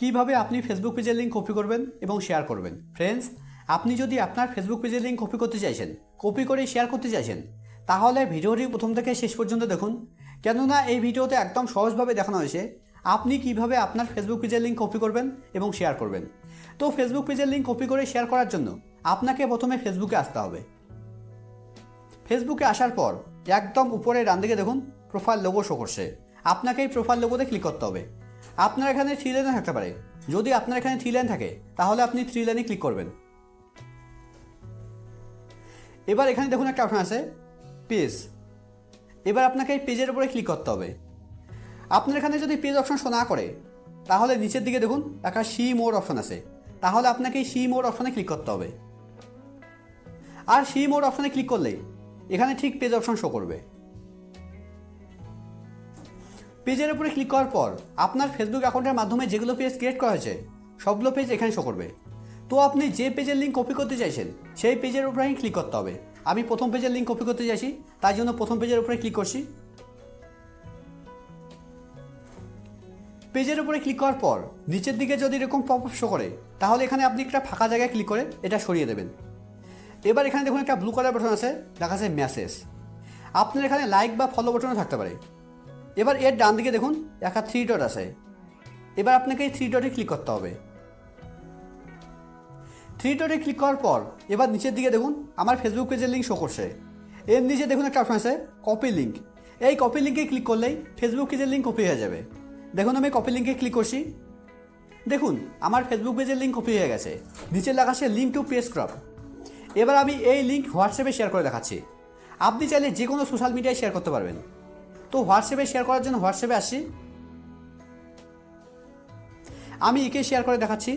কীভাবে আপনি ফেসবুক পেজের লিঙ্ক কপি করবেন এবং শেয়ার করবেন? ফ্রেন্ডস আপনি যদি আপনার ফেসবুক পেজের লিঙ্ক কপি করতে চাইছেন কপি করে শেয়ার করতে চাইছেন, তাহলে ভিডিওটি প্রথম থেকে শেষ পর্যন্ত দেখুন। কেননা এই ভিডিওতে একদম সহজভাবে দেখানো হয়েছে আপনি কীভাবে আপনার ফেসবুক পেজের লিঙ্ক কপি করবেন এবং শেয়ার করবেন। তো ফেসবুক পেজের লিঙ্ক কপি করে শেয়ার করার জন্য আপনাকে প্রথমে ফেসবুকে আসতে হবে। ফেসবুকে আসার পর একদম উপরে ডান দিকে দেখুন প্রোফাইল লোগো শো করছে। আপনাকে এই প্রোফাইল লোগোতে ক্লিক করতে হবে। আপনার এখানে থ্রি লাইনে থাকতে পারে। যদি আপনার এখানে থ্রি লাইন থাকে, তাহলে আপনি থ্রি লাইনে ক্লিক করবেন। এবার এখানে দেখুন একটা অপশন আছে পেজ এবার আপনাকে এই পেজের উপরে ক্লিক করতে হবে। আপনার এখানে যদি পেজ অপশন শো না করে, তাহলে নিচের দিকে দেখুন একটা সি মোড অপশন আছে। তাহলে আপনাকে এই সি মোড অপশনে ক্লিক করতে হবে। আর সি মোড অপশনে ক্লিক করলে, এখানে ঠিক পেজ অপশন শো করবে। পেজের উপরে ক্লিক করার পর আপনার ফেসবুক অ্যাকাউন্টের মাধ্যমে যেগুলো পেজ ক্রিয়েট করা হয়েছে, সবগুলো পেজ এখানে শো করবে। তো আপনি যে পেজের লিঙ্ক কপি করতে চাইছেন, সেই পেজের উপরে ক্লিক করতে হবে। আমি প্রথম পেজের লিঙ্ক কপি করতে চাইছি তাই জন্য প্রথম পেজের উপরে ক্লিক করছি। পেজের উপরে ক্লিক করার পর নিচের দিকে যদি এরকম পপ শো করে, তাহলে এখানে আপনি একটা ফাঁকা জায়গায় ক্লিক করে এটা সরিয়ে দেবেন। এবার এখানে দেখুন একটা ব্লু কালার বাটন আছে, দেখা আছে মেসেজ আপনার এখানে লাইক বা ফলো বাটনও থাকতে পারে। এবার এর ডান দিকে দেখুন একটা থ্রি ডট আছে। এবার আপনাকে এই থ্রি ডটে ক্লিক করতে হবে। থ্রি ডটে ক্লিক করার পর, এবার নিচের দিকে দেখুন, আমার ফেসবুক পেজের লিঙ্ক শো করছে। এর নিচে দেখুন একটা অপশন আছে কপি লিঙ্ক এই কপি লিঙ্কে ক্লিক করলেই ফেসবুক পেজের লিঙ্ক কপি হয়ে যাবে। দেখুন, আমি কপি লিঙ্কে ক্লিক করছি। দেখুন, আমার ফেসবুক পেজের লিঙ্ক কপি হয়ে গেছে। নিচে লেখা আছে লিঙ্ক টু পেজ ক্রপ এবার আমি এই লিঙ্ক হোয়াটসঅ্যাপে শেয়ার করে দেখাচ্ছি। আপনি চাইলে যে কোনো সোশ্যাল মিডিয়ায় শেয়ার করতে পারবেন। তো হোয়াটসঅ্যাপে শেয়ার করার জন্য হোয়াটসঅ্যাপে আসছি আমি একে শেয়ার করে দেখাচ্ছি।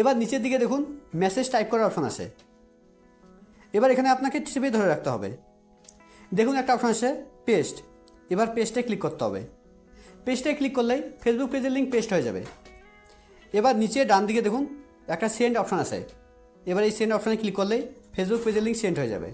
এবার নিচের দিকে দেখুন মেসেজ টাইপ করার অপশন আছে। এবার এখানে আপনাকে চেপে ধরে রাখতে হবে। দেখুন একটা অপশন আছে পেস্ট এবার পেস্টে ক্লিক করতে হবে। পেস্টে ক্লিক করলেই ফেসবুক পেজের লিঙ্ক পেস্ট হয়ে যাবে। এবার নিচে ডান দিকে দেখুন, একটা সেন্ড অপশন আছে। এবার এই সেন্ড অপশনে ক্লিক করলেই ফেসবুক পেজের লিঙ্ক সেন্ড হয়ে যাবে।